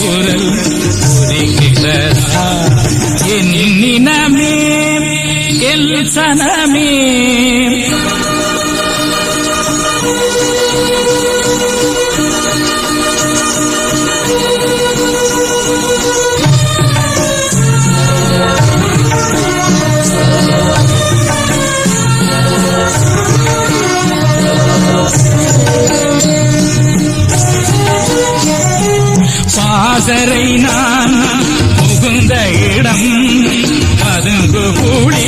குரல் குரல் என் நினமே என் சனமே பாசறை நான் புகுந்த இடம் பதுங்கு கூடி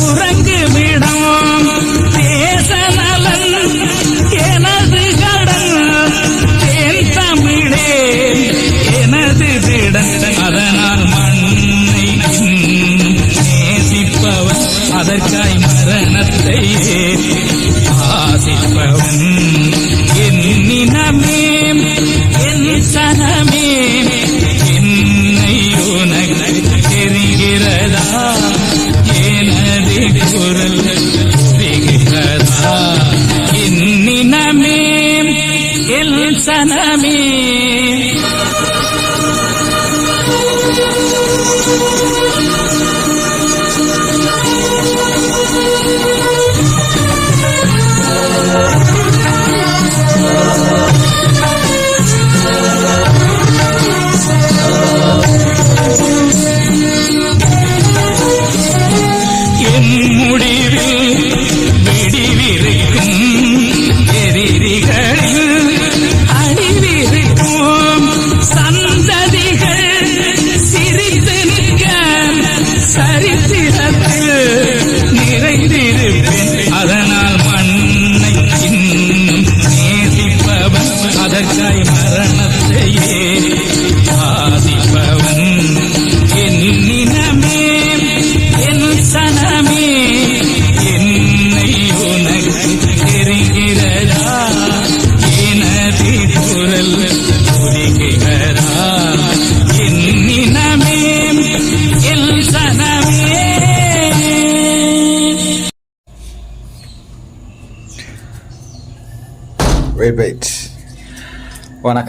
உறங்குமிடம். தேச நலன் எனது கடன் தேன் தமிழே எனது திடன். அதனால் மண்ணை நேசிப்பவன் அதற்காய் மரணத்தையே ஆசிப்பவன்.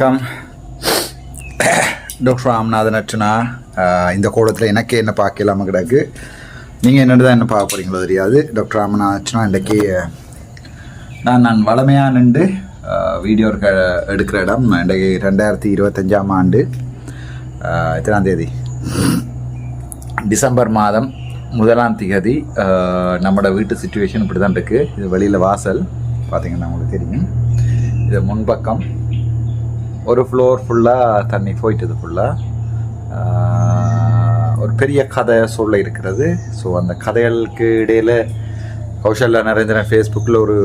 வணக்கம். டாக்டர் ராம்நாதன் அர்ச்சனா இந்த கோலத்தில் எனக்கு என்ன பார்க்கலாம கிடக்கு. நீங்கள் என்னென்னு தான் என்ன பார்க்க போகிறீங்களோ தெரியாது. டாக்டர் ராமநாதன் அர்ச்சனா இன்றைக்கி நான் நான் வளமையாக நின்று வீடியோ இருக்க எடுக்கிற இடம் இன்றைக்கு ரெண்டாயிரத்தி இருபத்தஞ்சாம் ஆண்டு எத்தனாம் தேதி? டிசம்பர் மாதம் முதலாம் திகதி நம்மளோட வீட்டு சுச்சுவேஷன் இப்படி தான் இருக்குது இது வெளியில் வாசல் பார்த்தீங்கன்னா உங்களுக்கு தெரியும். இது முன்பக்கம். ஒரு ஃப்ளோர் ஃபுல்லாக தண்ணி போயிட்டது ஃபுல்லாக ஒரு பெரிய கதை சொல்ல இருக்கிறது. ஸோ அந்த கதைகளுக்கு இடையில் கௌஷல்யா நரேந்திரன் ஃபேஸ்புக்கில் ஒரு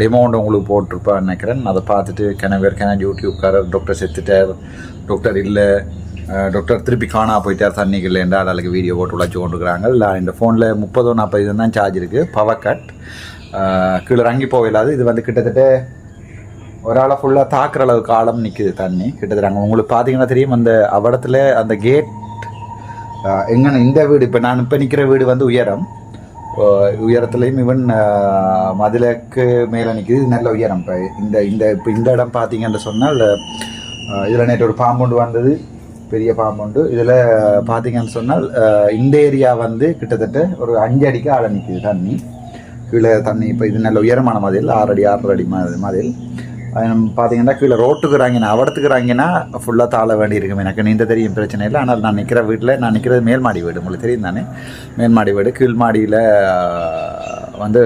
டெமோண்டு உங்களுக்கு போட்டிருப்பான்னு நினைக்கிறேன். அதை பார்த்துட்டு கிணவர் கிண யூடியூப்காரர் டாக்டர் செத்துட்டார். டாக்டர் இல்லை. டாக்டர் திருப்பி காணா போயிட்டார். தண்ணிக்கு இல்லைண்டா அதுக்கு வீடியோ போட்டு உழைச்சி கொண்டுருக்குறாங்க. இல்லை இந்த ஃபோனில் முப்பதோ நாற்பது தான் சார்ஜ் இருக்குது பவர் கட் கீழே இறங்கி போகலாது இது வந்து கிட்டத்தட்ட ஒரு ஆளை ஃபுல்லாக தாக்குற அளவுக்கு ஆழம் நிற்குது தண்ணி. கிட்டத்தட்ட அங்கே உங்களுக்கு பார்த்தீங்கன்னா தெரியும் அந்த அவடத்தில் அந்த கேட் எங்கன்னு இந்த வீடு இப்போ நான் இப்போ நிற்கிற வீடு வந்து உயரம். உயரத்துலேயும் ஈவன் மதிலுக்கு மேலே நிற்கிது நல்ல உயரம். இப்போ இந்த இந்த இப்போ இந்த இடம் பார்த்தீங்கன்னு சொன்னால் இதில் நேற்று ஒரு பாம்புண்டு வந்தது. பெரிய பாம்புண்டு இதில் பார்த்தீங்கன்னு சொன்னால் இந்த ஏரியா வந்து கிட்டத்தட்ட ஒரு அஞ்சு அடிக்கு ஆழ நிற்கிது தண்ணி. கீழே தண்ணி இப்போ இது நல்ல உயரமான மதில். ஆறு அடி ஆறரை அடி மதில். பார்த்தீங்கன்னா கீழே ரோட்டுக்கு இறங்கினா அவடத்துக்கு இறங்கினா ஃபுல்லாக தாழ வேண்டி இருக்கும். எனக்கு நீந்த தெரியும் பிரச்சனை இல்லை. ஆனால் நான் நிற்கிற வீட்டில் நான் நிற்கிறது மேல் மாடி வீடு. உங்களுக்கு தெரியும் தானே? மேல் மாடி வீடு. கீழ் மாடியில் வந்து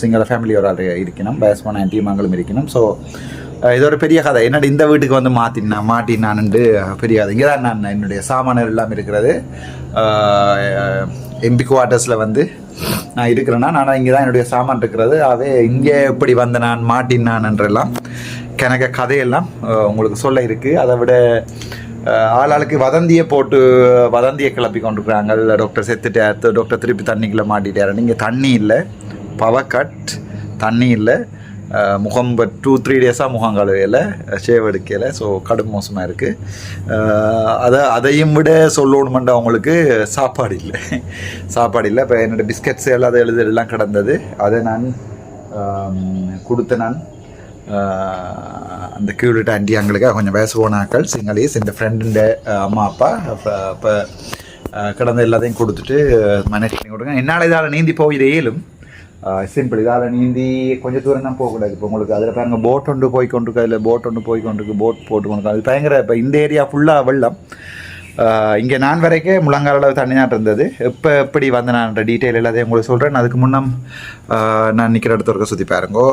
சிங்கள ஃபேமிலி ஒரு ஆள் இருக்கணும். வயசுமான டீமாங்களும் இருக்கணும். ஸோ இது ஒரு பெரிய கதை. என்னடி இந்த வீட்டுக்கு வந்து மாற்றினா மாட்டினான்ட்டு பெரிய கதை இங்கே தான் நான் என்னுடைய சாமானர் எல்லாம் இருக்கிறது. எம்பி குவார்ட்டர்ஸில் வந்து நான் இருக்கிறேன்னா நான் இங்கே தான் என்னுடைய சாமான் இருக்கிறது. அவே இங்கே எப்படி வந்த நான் மாட்டினான்ன்றெல்லாம் கணக்க கதையெல்லாம் உங்களுக்கு சொல்ல இருக்குது அதை விட ஆளாளுக்கு வதந்தியை போட்டு வதந்தியை கிளப்பி கொண்டிருக்கிறாங்க. டாக்டர் செத்துட்டார். டாக்டர் திருப்பி தண்ணிக்குள்ளே மாட்டிட்டாரு. நீங்கள் தண்ணி இல்லை. பவர் கட் தண்ணி இல்லை. முகம் பட் டூ த்ரீ டேஸாக முகம் கழுவையில் ஷேவ் எடுக்கலை ஸோ கடும் மோசமாக இருக்குது அதை அதையும் விட சொல்லணுமெண்டு அவங்களுக்கு சாப்பாடு இல்லை. சாப்பாடு இல்லை இப்போ என்னோடய பிஸ்கட்ஸ் எல்லாம் அதை எழுது எல்லாம் கிடந்தது. அதை நான் கொடுத்த நான் ஆஹ், அந்த ஆண்டி ஆண்டியாங்களுக்கு கொஞ்சம் பேசுவோனாக்கள் சிங்களீஸ் இந்த ஃப்ரெண்டுண்ட அம்மா அப்பா இப்போ கிடந்த எல்லாத்தையும் கொடுத்துட்டு மேனேஜ் பண்ணி கொடுங்க. என்னால் இதால் நீந்தி போய் இயலும். சிம்பிள் இதால் நீந்தி கொஞ்சம் தூரம் தான் போகக்கூடாது இப்போ உங்களுக்கு அதில் பாருங்க போட் ஒன்று போய் கொண்டிருக்கு அதில் போட் ஒன்று போய் கொண்டிருக்கு போட் போட்டு கொண்டு அது பயங்கர இப்போ இந்த ஏரியா ஃபுல்லாக வெள்ளம் இங்கே நான் வரைக்கும் முழங்கால அளவு தண்ணி தான் இருந்தது எப்போ எப்படி வந்து நான் டீட்டெயில் எல்லாத்தையும் உங்களுக்கு சொல்கிறேன் அதுக்கு முன்னம் நான் நிற்கிற இடத்த இருக்க சுற்றி பாருங்கோ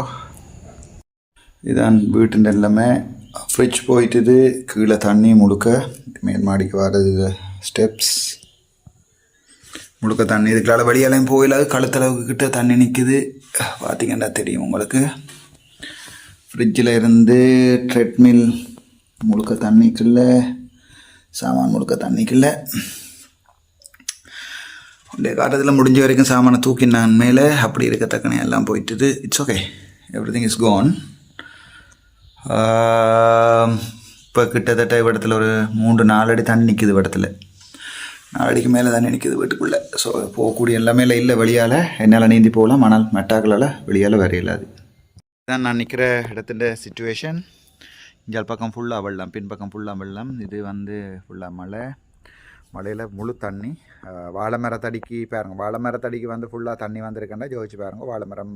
இதான் வீட்டு எல்லாமே ஃப்ரிட்ஜ் போயிட்டுது கீழே தண்ணி முழுக்க மேல் மாடிக்கு வர்றது ஸ்டெப்ஸ் முழுக்க தண்ணி இதுக்களால் வெளியெல்லாம் போயிடாது கழுத்தளவுக்கு கிட்ட தண்ணி நிற்குது பார்த்தீங்கன்னா தெரியும் உங்களுக்கு. ஃப்ரிட்ஜில் இருந்து ட்ரெட்மில் முழுக்க தண்ணிக்குள்ள சாமான் முழுக்க தண்ணிக்குள்ள உடைய காட்டத்தில் முடிஞ்ச வரைக்கும் சாமானை தூக்கி நான் மேலே. அப்படி இருக்கத்தக்கனே எல்லாம் போயிட்டுது. It's okay everything is gone இப்போ கிட்டத்தட்ட இடத்துல ஒரு மூன்று நாலு அடி தண்ணி நிற்கிது இடத்துல அடிக்கு மேலே தண்ணி நிற்கிது வீட்டுக்குள்ளே. ஸோ போகக்கூடிய எல்லாமே இல்லை வெளியால். என்னால் நீந்தி போகலாம். ஆனால் மெட்டாக்களால் வெளியால் வர இல்லாது. இதான் நான் நிற்கிற இடத்துல சுச்சுவேஷன் இங்கே பக்கம் ஃபுல்லாக வெள்ளம் பின்பக்கம் ஃபுல்லாக வெள்ளம். இது வந்து ஃபுல்லாக மலை மலையில் முழு தண்ணி. வாழை மரத்தடிக்கு பாருங்க. வாழை மரத்தடிக்கு வந்து ஃபுல்லாக தண்ணி வந்திருக்கேன்டா ஜோதிச்சு பாருங்க. வாழை மரம்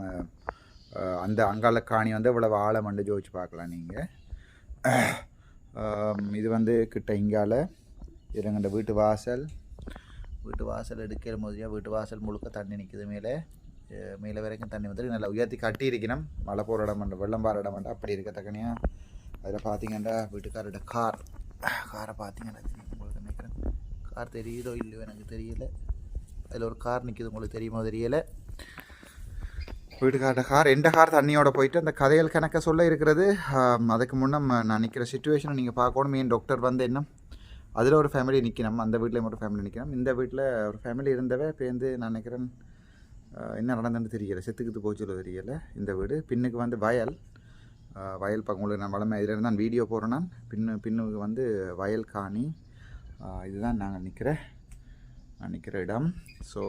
அந்த அங்கால காணி வந்து இவ்வளோ வாழை மண்டு ஜோதிச்சு பார்க்கலாம் நீங்கள் இது வந்து கிட்ட இங்கால இருங்கண்ட வீட்டு வாசல். வீட்டு வாசல் எடுக்கிற போதியா வீட்டு வாசல் முழுக்க தண்ணி நிற்கிது மேலே. மேலே வரைக்கும் தண்ணி வந்து நல்லா உயர்த்தி கட்டி இருக்கணும். மழை போகிற இடம் வேண்டாம் வெள்ளம் பாற இடம் வேண்டாம் அப்படி இருக்கத்தக்கனையா அதில் பார்த்தீங்கன்னா வீட்டுக்காரோட கார். காரை பார்த்தீங்கன்னா தெரியும் உங்களுக்கு நினைக்கிறேன். கார் தெரியுதோ இல்லையோ எனக்கு தெரியல. அதில் ஒரு கார் நிற்கிது உங்களுக்கு தெரியுமோ தெரியலை? வீட்டுக்காரோட கார் எந்த கார் தண்ணியோட போயிட்டு அந்த கதைகள் கணக்க சொல்ல இருக்கிறது. அதுக்கு முன்னே நான் நிற்கிற சுச்சுவேஷனை நீங்கள் பார்க்கணும். மெயின் டாக்டர் வந்து என்ன அதில் ஒரு ஃபேமிலி நிற்கணும் அந்த வீட்லேயும் ஒரு ஃபேமிலி நிற்கணும் இந்த வீட்டில் ஒரு ஃபேமிலி இருந்தவே வந்து நான் நினைக்கிறேன் என்ன நடந்ததுன்னு தெரியலை. செத்துக்கிட்டு போச்சுல தெரியலை. இந்த வீடு. பின்னுக்கு வந்து வயல். வயல் பக்கம் உங்களுக்கு நான் வளமை இதில் நான் வீடியோ போகிறேன்னா பின்னு பின்னுக்கு வந்து வயல் காணி. இதுதான் நாங்கள் நிற்கிற நான் நிற்கிற இடம். ஸோ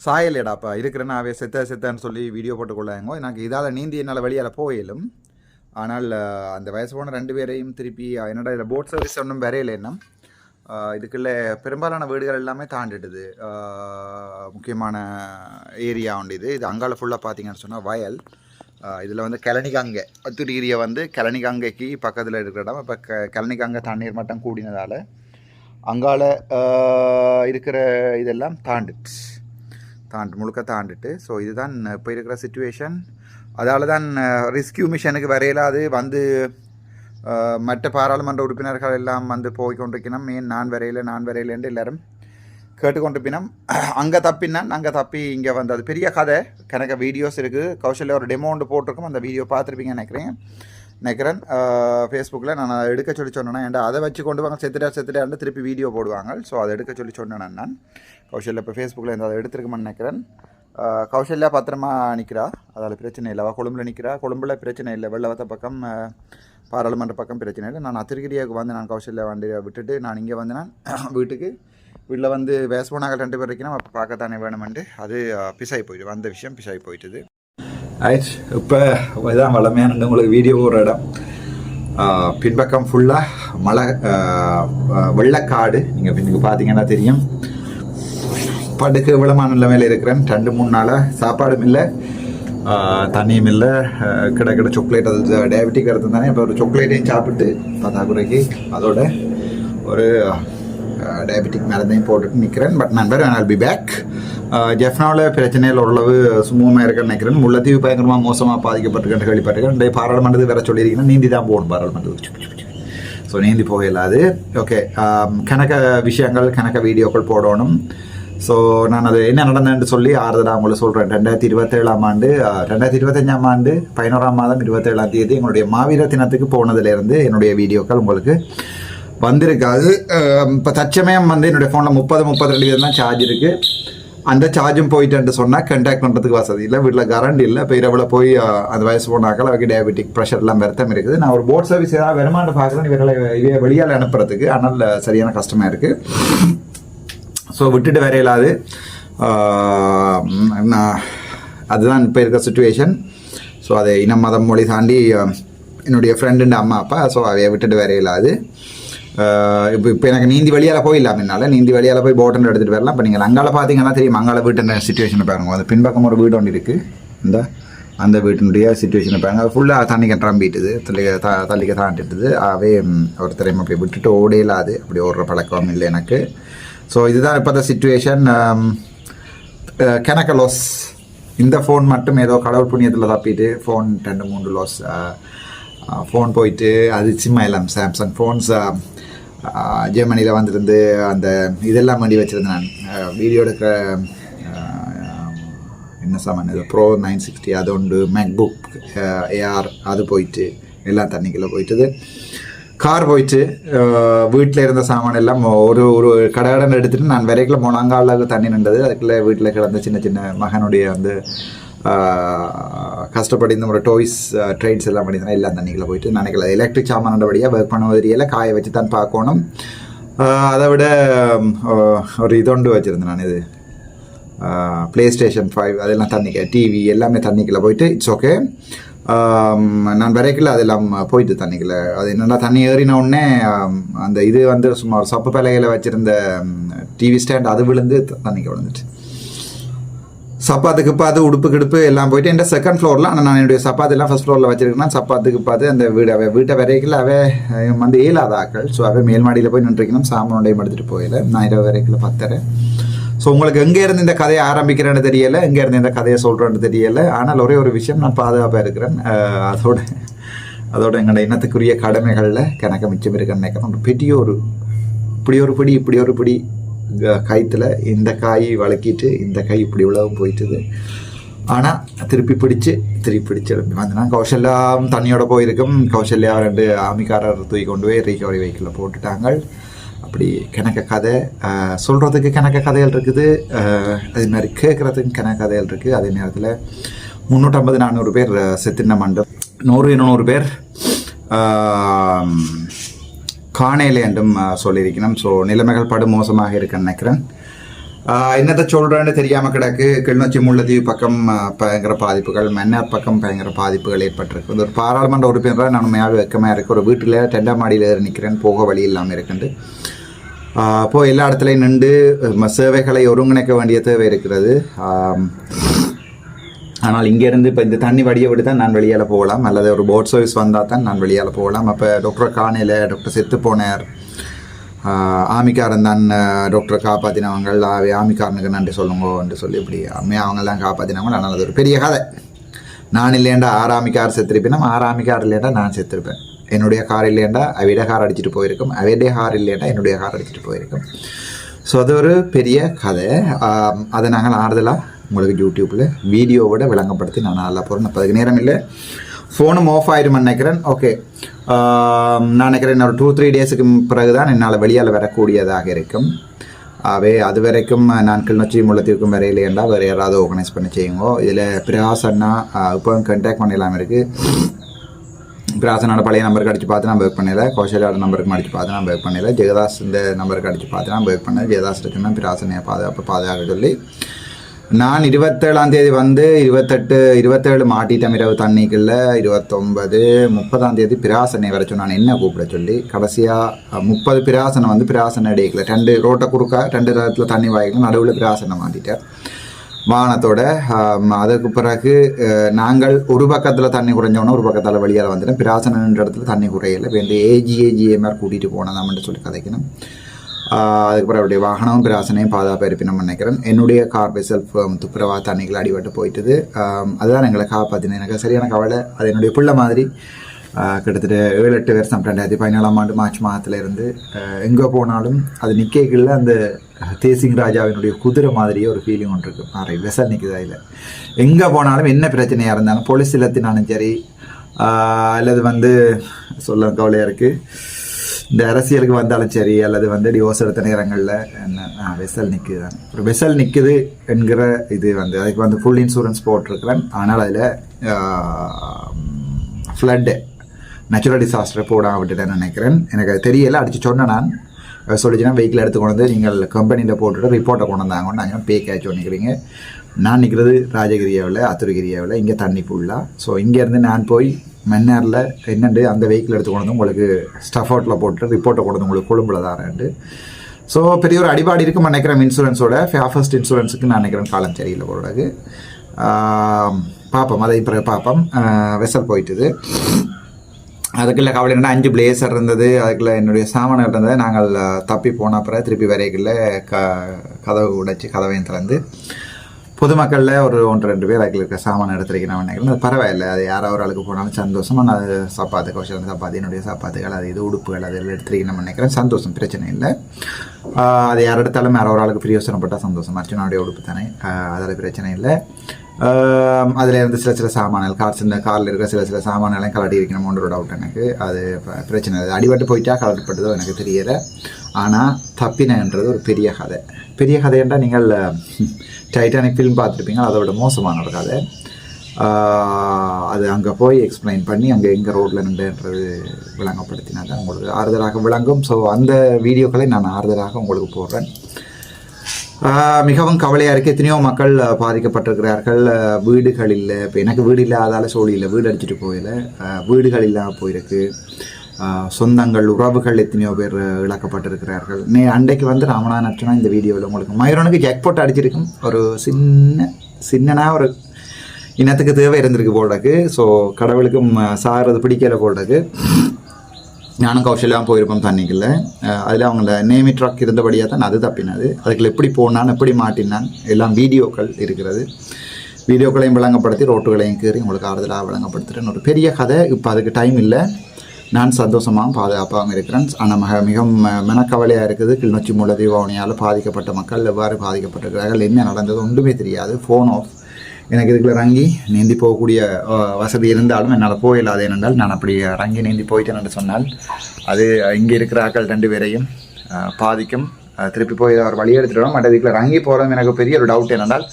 சாயல் இடாப்பா இருக்கிறேன்னா அவை செத்த செத்தன்னு சொல்லி வீடியோ போட்டுக்கொள்ளாங்க எனக்கு இதால் நீந்தி என்னால் வெளியால் போயிலும் ஆனால் அந்த வயசு போன ரெண்டு பேரையும் திருப்பி என்னடா இதில் போட் சர்வீஸ் ஒன்றும் வரையில என்ன இதுக்குள்ளே பெரும்பாலான வீடுகள் எல்லாமே தாண்டிடுது. முக்கியமான ஏரியா உண்டு இது. இது அங்கால ஃபுல்லாக பார்த்தீங்கன்னு சொன்னால் வயல். இதில் வந்து கிளனிகங்கை அத்துரீரியை வந்து கிளனிகங்கைக்கு பக்கத்தில் இருக்கிற இடம். இப்போ க கிளனிகங்கை தண்ணீர் மட்டம் கூடினதால் அங்கால இருக்கிற இதெல்லாம் தாண்டுச்சு. தாண்டு முழுக்க தாண்டிட்டு ஸோ இதுதான் இப்போ இருக்கிற சுச்சுவேஷன் அதால் தான் ரெஸ்கியூ மிஷனுக்கு வரையில அது வந்து மற்ற பாராளுமன்ற உறுப்பினர்கள் எல்லாம் வந்து போய் கொண்டிருக்கணும் ஏன் நான் வரையில நான் வரையிலேன்னு எல்லாரும் கேட்டுக்கொண்டிருப்பினம் அங்கே தப்பினான் அங்கே தப்பி இங்கே வந்து. அது பெரிய கதை. கணக்க வீடியோஸ் இருக்குது கௌஷல்யா ஒரு டெமோ ஒன்று போட்டிருக்கோம். அந்த வீடியோ பார்த்துருப்பீங்க நினைக்கிறேன். நினைக்கிறேன் ஃபேஸ்புக்கில் நான் அதை எடுக்க சொல்லி சொன்னேன் ஏன்டா அதை வச்சு கொண்டு வாங்க செத்துட்டா செத்துட்டான்னு திருப்பி வீடியோ போடுவாங்க ஸோ அதை எடுக்க சொல்லி சொன்னேன் நான் கௌசல்யா இப்போ ஃபேஸ்புக்கில் இந்த அதை எடுத்துருக்கமான்னு நினைக்கிறேன் கௌஷல்யா கௌசல்யா பத்திரமா நிற்கிறா அதால் பிரச்சனை இல்லை. அவள் கொழும்பில் நிற்கிறா கொழும்புல பிரச்சனை இல்லை. வெள்ளவத்த பக்கம் பாராளுமன்ற பக்கம் பிரச்சனை இல்லை. நான் அத்திரிகிரியாவுக்கு வந்து நான் கௌசல்யா வண்டியை விட்டுட்டு நான் இங்கே வந்து நான் வீட்டுக்கு வீட்டில் வந்து வேஸ்போனாக ரெண்டு பேர் வைக்கணும் அப்போ பார்க்கத்தானே வேணுமெண்டு அது ஆஹ் பிசாய் போயிட்டு வந்த விஷயம் பிசாயி போயிட்டுது. ஆயிடுச்சு இப்போ இதான் வளமையானது உங்களுக்கு வீடியோ ஒரு இடம். பின்பக்கம் ஃபுல்லாக மலை வெள்ளக்காடு. நீங்கள் பின்னுக்கு பார்த்தீங்கன்னா தெரியும். படுக்க விளமான நிலைமையில் இருக்கிறேன். ரெண்டு மூணு நாளாக சாப்பாடும் இல்லை. தண்ணியும் இல்லை. கிட கிட சாக்லேட் அது டயபெட்டிக் இருந்து தானே. இப்போ ஒரு சாக்லேட்டையும் சாப்பிட்டு பத்தாக்குறைக்கு அதோட ஒரு டயபெட்டிக் மருந்தையும் போட்டுட்டு நிற்கிறேன் பட் நண்பர் ஐ பி பேக் ஜெஃப்னாவில் பிரச்சனையில் ஓரளவு சுமூகமாக இருக்குன்னு நினைக்கிறேன் முல்லைத்தீவு பயங்கரமாக மோசமாக பாதிக்கப்பட்டிருக்கேன் கேள்விப்பட்டிருக்கேன் இந்த பாராளுமன்றத்துக்கு வேற சொல்லியிருக்கீங்கன்னா நீந்தி தான் போகணும் பாராளுமன்றத்துக்கு ஸோ நீந்தி போக இல்லாது ஓகே கணக்க விஷயங்கள் கணக்க வீடியோக்கள் போடணும் ஸோ நான் அது என்ன நடந்தேன்னு சொல்லி ஆறுதலாக உங்களை சொல்கிறேன் ரெண்டாயிரத்தி இருபத்தேழாம் ஆண்டு ரெண்டாயிரத்தி இருபத்தஞ்சாம் ஆண்டு பதினோராம் மாதம் இருபத்தேழாம் தேதி எங்களுடைய மாவீர தினத்துக்கு போனதுலேருந்து என்னுடைய வீடியோக்கள் உங்களுக்கு வந்திருக்காது இப்போ தற்சமயம் வந்து என்னுடைய ஃபோனில் முப்பது முப்பது ரெண்டு தான் சார்ஜ் இருக்குது அந்த சார்ஜும் போயிட்டேன்ட்டு சொன்னால் கண்டாக்ட் பண்ணுறதுக்கு வசதி இல்லை. வீட்டில் கரண்ட் இல்லை. இப்போ இரவில் போய் அந்த வயசு போனாக்கள் அவருக்கு டயபெட்டிக் ப்ரெஷர்லாம் வருத்தம் இருக்குது. நான் ஒரு போட் சர்வீஸ் ஏதாவது வருமானம் பார்க்குறேன். இவர்களை இவைய வெளியால் அனுப்புறதுக்கு. ஆனால் சரியான கஷ்டமாக இருக்குது ஸோ விட்டுட்டு வேற இல்லாது நான் அதுதான் இப்போ இருக்கிற சுச்சுவேஷன் ஸோ அதை இனம் மதம் மொழி தாண்டி என்னுடைய ஃப்ரெண்டுண்ட அம்மா அப்பா. ஸோ அதைய விட்டுட்டு வேற இல்லாது இப்போ இப்போ எனக்கு நீந்தி வழியால் போயிடலாம் என்னால் நீந்தி வழியால் போய் போட்டன் எடுத்துகிட்டு வரலாம். இப்போ நீங்கள் அங்கால பார்த்தீங்கன்னா தெரியும் அங்கால வீட்டு சுச்சுவேஷனை பாருங்க. அந்த பின்பக்கம் ஒரு வீடு ஒன்று இருக்குது இந்த அந்த வீட்டினுடைய சுச்சுவேஷனை பாருங்க. அது ஃபுல்லாக தண்ணிக்க ட்ரம்பிட்டுது தள்ளிக்க த தள்ளிக்க தாண்டிட்டுது ஆகவே ம், ஒருத்தரையும் அப்படி விட்டுட்டு ஓடையிலாது அப்படி ஓடுற பழக்கம் இல்லை எனக்கு. ஸோ இதுதான் இப்போ சுச்சுவேஷன் கணக்க லாஸ் இந்த ஃபோன் மட்டும் ஏதோ கடவுள் புண்ணியத்தில் தப்பிட்டு ஃபோன் ரெண்டு மூணு லாஸ் ஃபோன் போயிட்டு அது சிம்மா எல்லாம் சாம்சங் ஃபோன்ஸ் ஜெர்மனியில் வந்திருந்து அந்த இதெல்லாம் வண்டி வச்சுருந்தேன் நான். வீடியோ எடுக்கிற என்ன சாமான் இது? ப்ரோ நைன் சிக்ஸ்டி அது உண்டு. மேக்புக் ஏஆர் அது போயிட்டு எல்லாம் தண்ணிக்குள்ளே போயிட்டுது. கார் போயிட்டு வீட்டில் இருந்த சாமான் எல்லாம் ஒரு ஒரு கடையடன் எடுத்துகிட்டு நான் விரைக்கில் முழங்காலுக்கு தண்ணி நின்றது. அதுக்குள்ளே வீட்டில் கிடந்த சின்ன சின்ன மகனுடைய வந்து கஷ்டப்பட்டு இந்த ஒரு டாய்ஸ் ட்ரேட்ஸ் எல்லாம் பண்ணியிருந்தேன் எல்லாம் தண்ணிக்குள்ளே போயிட்டு நினைக்கல. எலக்ட்ரிக் சாமானபடியாக ஒர்க் பண்ண தெரியல காய வச்சு தான் பார்க்கணும். அதை விட ஒரு இதொண்டு வச்சுருந்தேன் நான் இது. ப்ளே ஸ்டேஷன் ஃபைவ் அதெல்லாம் தண்ணிக்க டிவி எல்லாமே தண்ணிக்குள்ளே போயிட்டு இட்ஸ் ஓகே நான் வரைக்கல அதெல்லாம் போயிட்டு தண்ணிக்குள்ள. அது என்னென்னா தண்ணி ஏறின உடனே அந்த இது வந்து சும்மா ஒரு சப்பு பலகையில் வச்சுருந்த டிவி ஸ்டாண்ட் அது விழுந்து தண்ணிக்கு விழுந்துட்டு சப்பாத்துக்கு பாத்து உடுப்பு கிடுப்பு எல்லாம் போயிட்டு என் செகண்ட் ஃப்ளோரில் ஆனால் நான் என்னுடைய சப்பாத்து எல்லாம் ஃபஸ்ட் ஃப்ளோரில் வச்சிருக்கேன்னா சப்பாத்துக்கு பார்த்து அந்த வீடு அவ வீட்டை வரைக்கும் அவ வந்து ஏழாத ஆக்கள் ஸோ அவ மேல் மாடியில் போய் நின்றுக்கணும் சாமானோடையும் எடுத்துகிட்டு போயில நான் இரவு வரைக்கும் பத்தரை. ஸோ உங்களுக்கு எங்கேருந்து இந்த கதையை ஆரம்பிக்கிறேன்னு தெரியலை. எங்கேருந்து இந்த கதையை சொல்கிறேன்னு தெரியலை. ஆனால் ஒரே ஒரு விஷயம் நான் பாதுகாப்பாக இருக்கிறேன். அதோட அதோட எங்களோட இனத்துக்குரிய கடமைகளில் கணக்க மிச்சம் இருக்குன்னு நினைக்கிறேன் ஒரு பெரிய ஒரு இப்படி ஒரு பிடி இப்படி ஒரு பிடி கயித்துல இந்த காய் வளக்கிட்டு இந்த கை இப்படி உழவும் போயிட்டுது. ஆனால் திருப்பி பிடிச்சு திருப்பி பிடிச்சு எழுப்பி வந்தனா கௌசல்யாவும் தண்ணியோட போயிருக்கும். கௌசல்யா ரெண்டு ஆமிக்காரர் தூக்கி கொண்டு போய் ரீகவரி வெஹிக்கிளில் போட்டுட்டாங்க. அப்படி கணக்க கதை சொல்கிறதுக்கு சொல்றதுக்கு கணக்க கதைகள் இருக்குது. அதே மாதிரி கேட்குறதுக்கு கணக்க கதைகள் இருக்குது அதே நேரத்தில் முந்நூற்றம்பது நானூறு பேர் செத்தின்ன செத்தின மண்டம் நூறு இருநூறு பேர் காணேலே என்றும் சொல்லியிருக்கணும் ஸோ நிலைமைகள் படு மோசமாக இருக்குன்னு நினைக்கிறேன். என்னத்தை சொல்கிறேன்னு தெரியாமல் கிடக்கு. கிளிநொச்சி முள்ளத்தீவு பக்கம் பயங்கர பாதிப்புகள் மன்னார் பக்கம் பயங்கர பாதிப்புகள் ஏற்பட்டிருக்கு. இந்த ஒரு பாராளுமன்ற உறுப்பினராக நான் உண்மையாக வெக்கமாக இருக்கு. ஒரு வீட்டில் டெண்டா மாடியில் ஏறி நிற்கிறேன் போக வழி இல்லாமல் இருக்குண்டு அப்போது எல்லா இடத்துலையும் நின்று சேவைகளை ஒருங்கிணைக்க வேண்டிய தேவை இருக்கிறது. ஆனால் இங்கேருந்து இப்போ இந்த தண்ணி வடிய விட்டு தான் நான் வெளியால் போகலாம். அல்லது ஒரு போட் சர்வீஸ் வந்தால் தான் நான் வெளியால் போகலாம். அப்போ டாக்டர் காணையில் டாக்டர் செத்து போனார். ஆமிக்காரன் தான் டாக்டரை காப்பாற்றினவங்க அவை ஆமிக்காரனுக்கு நன்றி சொல்லுங்க என்று சொல்லி இப்படி அம்மையா அவங்க தான் காப்பாற்றினவங்க ஆனால் அது ஒரு பெரிய கதை. நான் இல்லையண்டா ஆறாமிக்கார் செத்திருப்பேன் ஆறாமிக்கார் இல்லையண்டா நான் செத்திருப்பேன். என்னுடைய கார் இல்லையண்டா அவையிட கார் அடிச்சுட்டு போயிருக்கும். அவையுடைய கார் இல்லையண்டா என்னுடைய கார் அடிச்சிட்டு போயிருக்கும். ஸோ அது ஒரு பெரிய கதை. அதை நாங்கள் ஆறுதலாக உங்களுக்கு யூடியூப்பில் வீடியோவோட விளங்கப்படுத்தி நான் நல்லா போகிறேன் அப்போ அதுக்கு நேரம் இல்லை. ஃபோனும் ஆஃப் ஆயிரும் நினைக்கிறேன். ஓகே நான் நினைக்கிறேன் ஒரு டூ த்ரீ டேஸுக்கு பிறகு தான் என்னால் வெளியால் வரக்கூடியதாக இருக்கும். அவே அது வரைக்கும் நான் கிளிநொச்சி முள்ளத்திற்கும் வரையில வேறு யாராவது ஆர்கனைஸ் பண்ணி செய்யுங்க. இதில் பிராசன்னா இப்போ கண்டாக்ட் பண்ணலாம் இருக்குது பிராசனோட பழைய நம்பருக்கு அடித்து பார்த்து நான் ஒர்க் பண்ணல. கோஷலோட நம்பருக்கு அடித்து பார்த்து நான் ஒர்க் பண்ணல. ஜெகதாஸ் இந்த நம்பருக்கு அடித்து பார்த்து நான் ஒர்க் பண்ணேன் ஜெகதாஸ் இருக்குன்னா பிராசனையை பாதுகாப்பு பாதுகாக்க சொல்லி நான் இருபத்தேழாம் தேதி வந்து இருபத்தெட்டு இருபத்தேழு மாட்டிட்டேன் இரவு தண்ணிக்குள்ள. இருபத்தொன்பது முப்பதாம் தேதி பிராசனை வர சொன்னான். என்ன கூப்பிட சொல்லி? கடைசியாக முப்பது பிராசனை வந்து பிராசனை அடிக்கல. ரெண்டு ரோட்டை குறுக்க ரெண்டு இடத்துல தண்ணி வாய்க்கணும் நடுவில் பிராசனை மாட்டிட்டேன் வானத்தோட அதுக்கு அதற்கு பிறகு நாங்கள் ஒரு பக்கத்தில் தண்ணி குறைஞ்சோன்னா ஒரு பக்கத்தால் வெளியால் வந்துட்டோம் பிராசனன்ற இடத்துல தண்ணி குறையலை. இப்போ இந்த ஏஜி ஏஜிஏமார் கூட்டிகிட்டு போனதாம்னு சொல்லி கதைக்கணும். அதுக்கப்புறம் அவருடைய வாகனம் பிராசனையும் பாதுகாப்பாக இருப்பினும் நினைக்கிறேன் என்னுடைய கார் செல்ஃப் um, துப்புரவா தண்ணிகள் அடிபட்டு போயிட்டது. Um, அதுதான் எங்களை காப்பாற்றினேன் எனக்கு சரியான கவலை. அது என்னுடைய பிள்ளை மாதிரி கிட்டத்தட்ட ஏழு எட்டு வருஷம் ரெண்டாயிரத்தி பதினேழாம் ஆண்டு மார்ச் மாதத்துலேருந்து எங்கே போனாலும் அது நிற்கைகளில் அந்த தேசிங் ராஜாவினுடைய குதிரை மாதிரியே ஒரு ஃபீலிங் ஒன்று இருக்குது மாறி வெசல் நிற்குதா இல்லை எங்கே போனாலும் என்ன பிரச்சனையாக இருந்தாலும் போலீஸ் இலத்தினாலும் சரி அல்லது வந்து சொல்ல கவலையாக இருக்குது இந்த அரசியலுக்கு வந்தாலும் சரி அல்லது வந்து டிவோர்ஸ் எடுத்த நேரங்களில் என்ன வெசல் நிற்குது ஒரு வெசல் நிற்குது என்கிற இது வந்து அதுக்கு வந்து ஃபுல் இன்சூரன்ஸ் போட்டிருக்கிறேன். ஆனால் அதில் ஃப்ளட்டு நேச்சுரல் டிசாஸ்டர் போடாம விட்டுட்டேன்னு நினைக்கிறேன். எனக்கு அது தெரியல அடிச்சு சொன்னேன் நான். சொல்லிச்சுன்னா வெஹிக்கிள் எடுத்து கொண்டு வந்து நீங்கள் கம்பெனியில் போட்டுட்டு ரிப்போர்ட்டை கொண்டு வந்தாங்க நாங்கள் பே கேட்ச் பண்ணிக்கிறீங்க நான் நிற்கிறது ராஜகிரியாவில் அத்துருகிரியாவில் இங்கே தண்ணி ஃபுல்லாக ஸோ இங்கேருந்து நான் போய் மன்னாரில் என்னண்டு அந்த வெஹிக்கிள் எடுத்து கொண்டு வந்து உங்களுக்கு ஸ்டஃப் அவுட்டில் போட்டு ரிப்போர்ட்டை கொண்டு வந்து உங்களுக்கு கொழும்புல தாரேன்ட்டு. ஸோ பெரிய ஒரு அடிபாடி இருக்கும் நினைக்கிறேன் இன்சூரன்ஸோட ஃபர்ஸ்ட் இன்சூரன்ஸுக்கு நான் நினைக்கிறேன் காலம் சரியில்லை பிறகு பார்ப்போம் அதை பிறகு பார்ப்போம் வெசல் போயிட்டுது. அதுக்குள்ள கவலை என்ன அஞ்சு பிளேசர் இருந்தது. அதுக்குள்ள என்னுடைய சாமான்கள் இருந்தது. நாங்கள் தப்பி போன அப்புறம் திருப்பி வரைக்குள்ள க கதவு உடைச்சி கதவையும் திறந்து பொதுமக்களில் ஒரு ஒன்று ரெண்டு பேர் அதில் இருக்க சாமான் எடுத்துருக்கேன் நினைக்கிறேன் அது பரவாயில்லை. அது யாரோ ஒரு ஆளுக்கு போனாலும் சந்தோஷமாக நான் அது சாப்பாத்து கௌசலம் சாப்பாத்து என்னுடைய சாப்பாத்துகள் அது இது உடுப்புகள் அது எல்லாம் எடுத்துருக்கணும் நினைக்கிறேன் சந்தோஷம் பிரச்சனை இல்லை. அது யார் எடுத்தாலும் யாரோ ஒரு ஆளுக்கு பிரயோசனப்பட்டால் சந்தோஷம் அர்ச்சனாவுடைய உடுப்பு தானே. அதில் பிரச்சனை இல்லை. அதில் இருந்து சில சில சாமான்கள் கார் சின்ன காரில் இருக்கிற சில சில சாமான்களையும் கலட்டி இருக்கணுமோன்ற ஒரு டவுட் எனக்கு. அது பிரச்சனை இல்லை. அடிபட்டு போயிட்டா கலட்டப்பட்டதோ எனக்கு தெரியலை. ஆனால் தப்பினன்றது ஒரு பெரிய கதை. பெரிய கதைன்றா நீங்கள் டைட்டானிக் ஃபிலிம் பார்த்துருப்பீங்க அதோட மோசமான ஒரு கதை அது அங்கே போய் எக்ஸ்பிளைன் பண்ணி அங்கே எங்கே ரோட்டில் நின்றுன்றது விளங்கப்படுத்தினா தான் உங்களுக்கு ஆறுதலாக விளங்கும். ஸோ அந்த வீடியோக்களை நான் ஆறுதலாக உங்களுக்கு போடுறேன். மிகவும் கவலையாக இருக்குது எத்தனையோ மக்கள் பாதிக்கப்பட்டிருக்கிறார்கள். வீடுகள் இல்லை. இப்போ எனக்கு வீடு இல்லாதால சோழி இல்லை. வீடு அடிச்சுட்டு போயில வீடுகள் இல்லாமல் போயிருக்கு. சொந்தங்கள் உறவுகள் எத்தனையோ பேர் இழக்கப்பட்டிருக்கிறார்கள். நே அன்றைக்கு வந்து ராமனா நச்சனா இந்த வீடியோவில் உங்களுக்கு மயூரனுக்கு ஜாக்பாட் அடிச்சிருக்கும். ஒரு சின்ன சின்னனா ஒரு இனத்துக்கு தேவை இருந்திருக்கு போலக்கு ஸோ கடவுளுக்கும் சாகிறது பிடிக்கல போலக்கு ஞானம் கௌசல்யாவும் போயிருப்போம் தண்ணிக்குள்ள. அதில் அவங்கள நேமி ட்ராக் இருந்தபடியாக தான் அது தப்பினது. அதுக்குள்ள எப்படி போனான் எப்படி மாட்டினான் எல்லாம் வீடியோக்கள் இருக்கிறது. வீடியோக்களையும் விளங்கப்படுத்தி ரோட்டுகளையும் கீறி உங்களுக்கு ஆறுதலாக விளங்கப்படுத்துகிறேன் ஒரு பெரிய கதை. இப்போ அதுக்கு டைம் இல்லை. நான் சந்தோஷமாகவும் பாதுகாப்பாகவும் இருக்கிறேன். ஆனால் மிக மிகவும் மனக்கவலையாக இருக்குது. கிளிநொச்சி மூல தீபாவளியால் பாதிக்கப்பட்ட மக்கள் எவ்வாறு பாதிக்கப்பட்டிருக்கிறார்கள்? என்ன நடந்தது? ஒன்றுமே தெரியாது. ஃபோன் ஆஃப் எனக்கு இதுக்குள்ள இறங்கி நீந்தி போகக்கூடிய வசதி இருந்தாலும் என்னால் போயிடாது ஏனென்றால் நான் அப்படி இறங்கி நீந்தி போயிட்டேன் என்று சொன்னால் அது இங்கே இருக்கிற ஆக்கள் ரெண்டு பேரையும் பாதிக்கும். திருப்பி போய் அவர் வழி எடுத்துட்டோம். பட் இதுக்குள்ள இறங்கி போகிறது எனக்கு பெரிய ஒரு டவுட் என்னென்றால்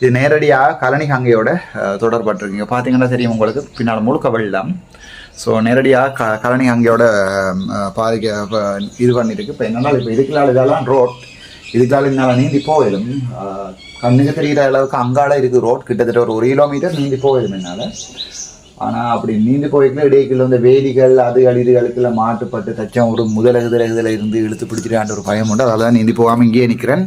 இது நேரடியாக கலனி கங்கையோட தொடர்பட்டிருக்கீங்க பார்த்தீங்கன்னா தெரியும் உங்களுக்கு பின்னால் முழுக்க வெள்ளம். ஸோ நேரடியாக க கழனி அங்கேயோட பாதிக்க இது பண்ணியிருக்கு இப்போ என்னன்னா இப்போ இதுக்குள்ள இதெல்லாம் ரோட் இதுக்கால என்னால் நீந்தி போயிடும். கண்ணுக்கு தெரிகிற அளவுக்கு அங்கால இருக்குது ரோட் கிட்டத்தட்ட ஒரு ஒரு கிலோமீட்டர் நீந்தி போயிடும் என்னால். ஆனால் அப்படி நீந்து போய்க்கல இடையில இந்த வேலிகள் அது அழிதுகளுக்குள்ள மாட்டுப்பட்டு தச்சம் ஒரு முதல இருந்து இழுத்து பிடிச்சிட்டான்ற ஒரு பயம் உண்டு. அதெல்லாம் நீந்தி போகாமல் இங்கேயே நிற்கிறேன்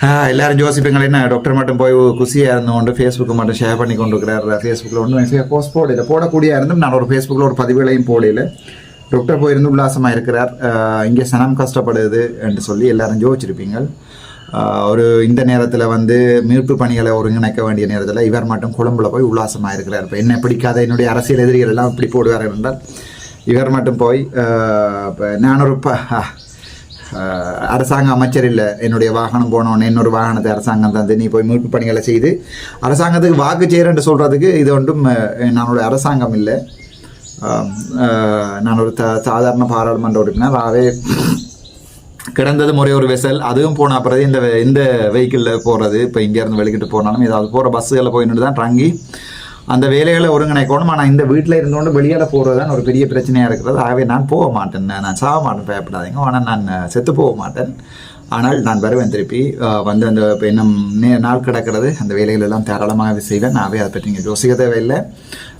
ஆஹ் எல்லாரும் யோசிப்பீங்க என்ன டாக்டர் மட்டும் போய் குசியாக இருந்து கொண்டு ஃபேஸ்புக்கு மட்டும் ஷேர் பண்ணி கொண்டு இருக்கிறார் ஃபேஸ்புக்கில் ஒன்றும் போஸ்ட் போடல போடக்கூடிய இருந்தும் நான் ஒரு ஃபேஸ்புக்கில் ஒரு பதிவுகளையும் போடல டாக்டர் போயிருந்து உல்லாசமாக இருக்கிறார் இங்கே சனம் கஷ்டப்படுது என்று சொல்லி எல்லாரும் ஜோதிச்சிருப்பீங்க ஒரு இந்த நேரத்தில் வந்து மீட்பு பணிகளை ஒருங்கிணைக்க வேண்டிய நேரத்தில் இவர் மட்டும் குழம்புல போய் உல்லாசமாக இருக்கிறார் இப்போ என்ன பிடிக்காத என்னுடைய அரசியல் எதிரிகள் எல்லாம் இப்படி போடுவார் என்றால் இவர் மட்டும் போய் இப்போ நான் ஒரு ப அரசாங்க அமைச்சர் இல்லை. என்னுடைய வாகனம் போனோன்னு இன்னொரு வாகனத்தை அரசாங்கம் தந்து நீ போய் மீட்பு பணிகளை செய்து அரசாங்கத்துக்கு வாக்கு செய்கிறேன்னு சொல்கிறதுக்கு இது ஒன்றும் நம்மளுடைய அரசாங்கம் இல்லை. நான் ஒரு த சாதாரண பாராளுமன்ற உறுப்பினர். ஆகவே கிடந்தது முறை ஒரு வெசல். அதுவும் போன அப்புறம் இந்த இந்த வெஹிக்கிளில் போகிறது இப்போ இங்கேருந்து வெளிக்கிட்டு போனாலும் ஏதாவது போகிற பஸ்ஸுகளில் போயின்னு தான் தங்கி அந்த வேலைகளை ஒருங்கிணைக்கணும்? ஆனால் இந்த வீட்டில் இருந்தோண்டு வெளியில் போகிறது தான் ஒரு பெரிய பிரச்சனையாக இருக்கிறது. ஆகவே நான் போக மாட்டேன். நான் சாக மாட்டேன். பயப்படாதீங்க. ஆனால் நான் செத்து போக மாட்டேன். ஆனால் நான் வருவேன் திருப்பி. வந்து அந்த இப்போ இன்னும் நே நாள் கிடக்கிறது. அந்த வேலைகள் எல்லாம் தாராளமாக செய்வேன். நாவே அதை பற்றி நீங்கள் யோசிக்க தேவையில்லை.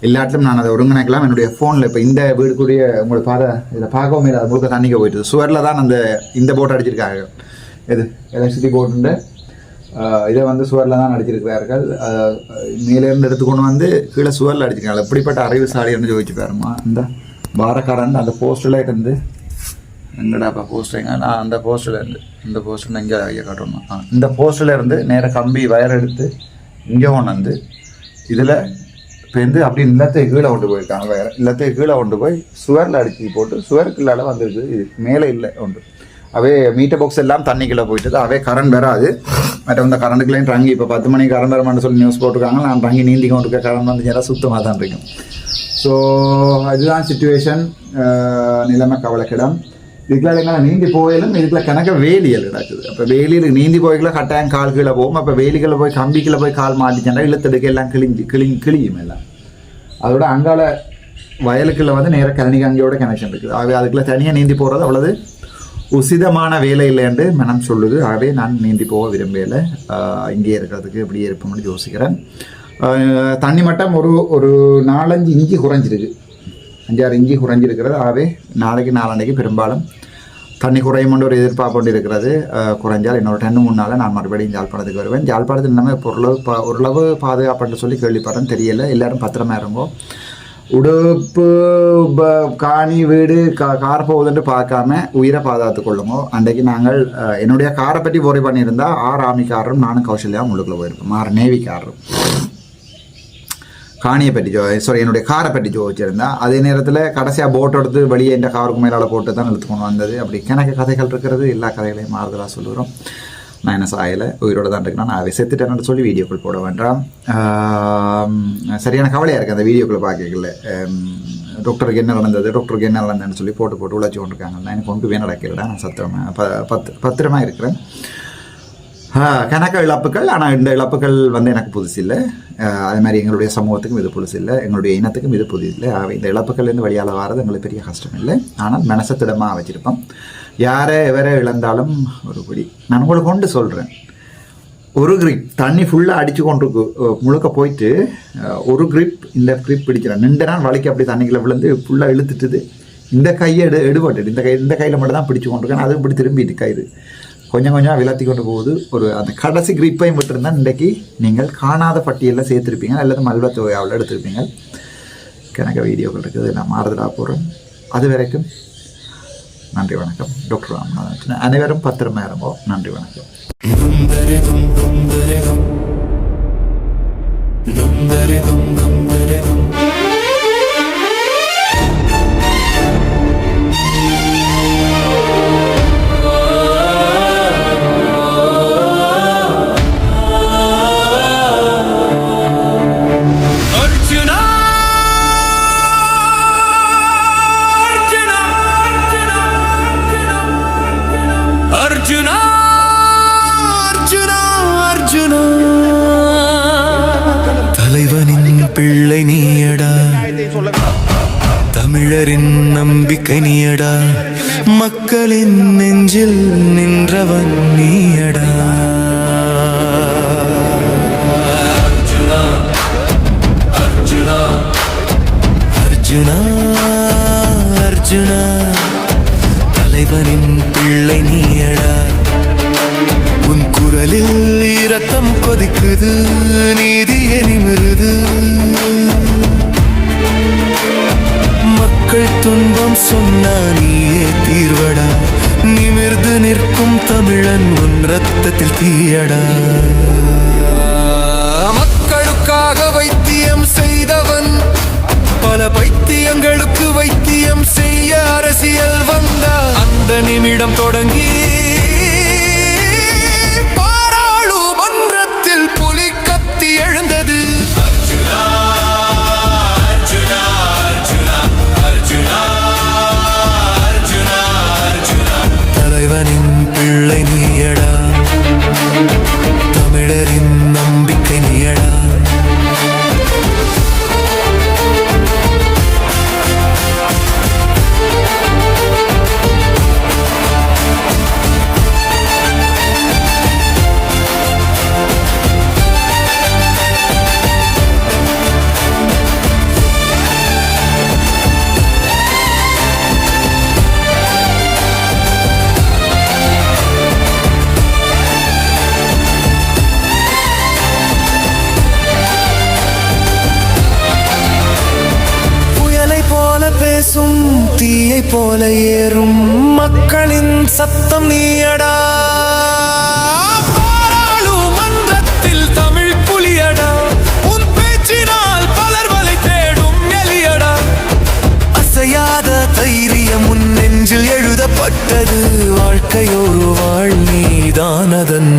இல்லாட்டிலும் நான் அதை ஒருங்கிணைக்கலாம். என்னுடைய ஃபோனில் இப்போ இந்த வீடுக்குரிய உங்களை பாத இதில் பார்க்கவும் இல்லை அது முழுக்க தண்ணிக்க போயிட்டு சுவரில் தான் அந்த இந்த போட்டை அடிச்சிருக்காங்க. எது? எலக்ட்ரிசிட்டி போர்டுண்டு இதை வந்து சுவரில் தான் அடிச்சிருக்கிறார்கள் மேலேருந்து எடுத்துக்கொண்டு வந்து கீழே சுவரில் அடிச்சிருக்காங்க எப்படிப்பட்ட அறிவுசாலின்னு யோசிச்சு பாருமா. இந்த பாரக்காரன் அந்த போஸ்டில் இருந்து எங்கடாப்பா போஸ்டருங்க நான் அந்த போஸ்டில் இருந்து இந்த போஸ்டர் இங்கே ஐயா காட்டணும். ஆ இந்த போஸ்டில் இருந்து நேராக கம்பி வயர் எடுத்து இங்கே கொண்டு வந்து இதில் இப்போ வந்து அப்படி நிலத்தை கீழே கொண்டு போயிருக்காங்க வேற நிலத்தை கீழே கொண்டு போய் சுவரில் அடிச்சு போட்டு சுவருக்குள்ளால வந்துருக்கு. இது மேலே இல்லை ஒன்று. அவே மீட்டர் பாக்ஸ் எல்லாம் தண்ணிக்குள்ளே போயிட்டு அவே கரண்ட் வராது. மற்ற வந்து கரண்ட்டுக்குள்ளேயும் ரங்கி இப்போ பத்து மணிக்கு கரண்ட் வரமான்னு சொல்லி நியூஸ் போட்டிருக்காங்க. நான் ரங்கி நீந்தி கொண்டு இருக்க கரண்ட் வந்து சுத்தமாக தான் இருக்கும். ஸோ அதுதான் சுச்சுவேஷன் நிலைமை கவலைக்கிடம். இதுக்குள்ள எங்களை நீந்தி போயிலும் இதுக்குள்ள கணக்க வேலியல் கிடக்குது. அப்போ வேலியில் நீந்தி போய்க்குள்ள கட்டாயம் கால் கீழே போகும். அப்போ வேலிகளை போய் கம்பிக்குள்ளே போய் கால் மாட்டிச்சா இழுத்தடுக்க எல்லாம் கிழிஞ்சு கிழிஞ்சு கிழியும் எல்லாம். அதோட அங்கால வயலுக்குள்ள வந்து நேராக கழனி கங்கியோட கனெக்ஷன் இருக்குது. ஆகவே அதுக்குள்ளே தனியாக நீந்தி போகிறது அவ்வளவு உசிதமான வேலை இல்லைன்னு மனம் சொல்லுது. ஆகவே நான் நீந்தி போக விரும்பலை இங்கே இருக்கிறதுக்கு இப்படியே இருப்போம்னு யோசிக்கிறேன். தண்ணி மட்டம் ஒரு ஒரு நாலஞ்சு இஞ்சி குறைஞ்சிருக்கு. அஞ்சாறு இஞ்சி குறைஞ்சிருக்கிறது. ஆகவே நாளைக்கு நாளன்னைக்கு பெரும்பாலும் தண்ணி குறையும் ஒரு எதிர்பார்ப்பு கொண்டு இருக்கிறது. குறைஞ்சால் இன்னொரு ரெண்டு மூணு நாளில் நான் மறுபடியும் ஜாழ்ப்பாணத்துக்கு வருவேன். ஜாழ்ப்பாணத்தில் நம்ம பொருளவு ப ஓரளவு பாதுகாப்புன்னு சொல்லி கேள்விப்படுறேன் தெரியல. எல்லோரும் பத்திரமா இருங்கோ. உடுப்பு காணி வீடு கா கார் போகுதுன்னு பார்க்காம உயிரை பாதுகாத்து கொள்ளுங்க அன்றைக்கு நாங்கள் என்னுடைய காரை பற்றி worry பண்ணியிருந்தா ஆர் ஆமிக்காரரும் நானும் கௌசல்யா உள்ளுக்குள்ளே போயிருப்போம் ஆர் நேவிக்காரரும் காணியை பற்றி ஜோ சாரி என்னுடைய காரை பற்றி ஜோதிச்சிருந்தா அதே நேரத்தில் கடைசியாக போட் எடுத்து வெளியே இந்த காருக்கு மேலால் போட்டு தான் இழுத்து கொண்டு வந்தது அப்படி கணக்கு கதைகள் இருக்கிறது எல்லா கதைகளையும் மாறுதலாக சொல்லுகிறோம் நான் என்ன சாயலை உயிரோட தான் இருக்கேன் நான் அதை செத்துட்டேன்னு சொல்லி வீடியோக்குள் போட வேண்டாம். சரியான கவலையாக இருக்குது அந்த வீடியோக்குள்ளே பார்க்கல டாக்டருக்கு என்ன நடந்தது? டாக்டருக்கு என்ன நடந்ததுன்னு சொல்லி போட்டு போட்டு உழைச்சி கொண்டிருக்காங்கன்னா எனக்கு கொண்டு போய் நான் சத்திரமா ப பத்து பத்திரமா இருக்கிறேன். கணக்க இழப்புகள் ஆனால் இந்த இழப்புகள் வந்து எனக்கு புதுசு இல்லை. அதே மாதிரி எங்களுடைய சமூகத்துக்கும் இது புதுசு இல்லை எங்களுடைய இனத்துக்கும் இது புதுசு இல்லை. இந்த இழப்புகள்லேருந்து வழியால் வர்றது எங்களுக்கு பெரிய கஷ்டம் இல்லை. ஆனால் மனசத்திடமாக வச்சுருப்போம். யாரை எவரை இழந்தாலும் ஒரு படி நான் உங்களை கொண்டு சொல்கிறேன் ஒரு கிரிப் தண்ணி ஃபுல்லாக அடித்து கொண்டிருக்கு முழுக்க போயிட்டு ஒரு கிரிப் இந்த கிரிப் பிடிக்கிறேன். நின்று நாள் வலிக்கு அப்படி தண்ணிக்குள்ள விழுந்து ஃபுல்லாக இழுத்துட்டுது. இந்த கையை எடு எடுபட்டு இந்த கை இந்த கையில் மட்டும் தான் பிடிச்சு கொண்டிருக்கேன் அது இப்படி திரும்பிட்டு கயிறு. கொஞ்சம் கொஞ்சம் விளாத்தி கொண்டு போகுது. ஒரு அந்த கடைசி கிரிப்பையும் விட்டுருந்தா இன்றைக்கி நீங்கள் காணாத பட்டியலில் சேர்த்துருப்பீங்க. அல்லது மல்வத்தொகையாவில் எடுத்திருப்பீங்க. கணக்க வீடியோக்கள் இருக்குது. நான் மாறுதலாக போகிறேன் அது வரைக்கும் நன்றி வணக்கம் டாக்டர் ராமநாதன் அனைவரும் பத்திரமா இருங்கோ நன்றி வணக்கம் அர்ஜுனா கனியடா. மக்களின் நெஞ்சில் நின்றவன் நீ. அந்த நிமிடம் தொடங்கி பேசும் தீயை போல ஏறும் மக்களின் சத்தம் நீயடா. பாராளுமன்றத்தில் நெஞ்சில் எழுதப்பட்டது. வாழ்க்கை வாழ் நீதான் அதன்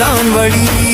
நீதான் வழி.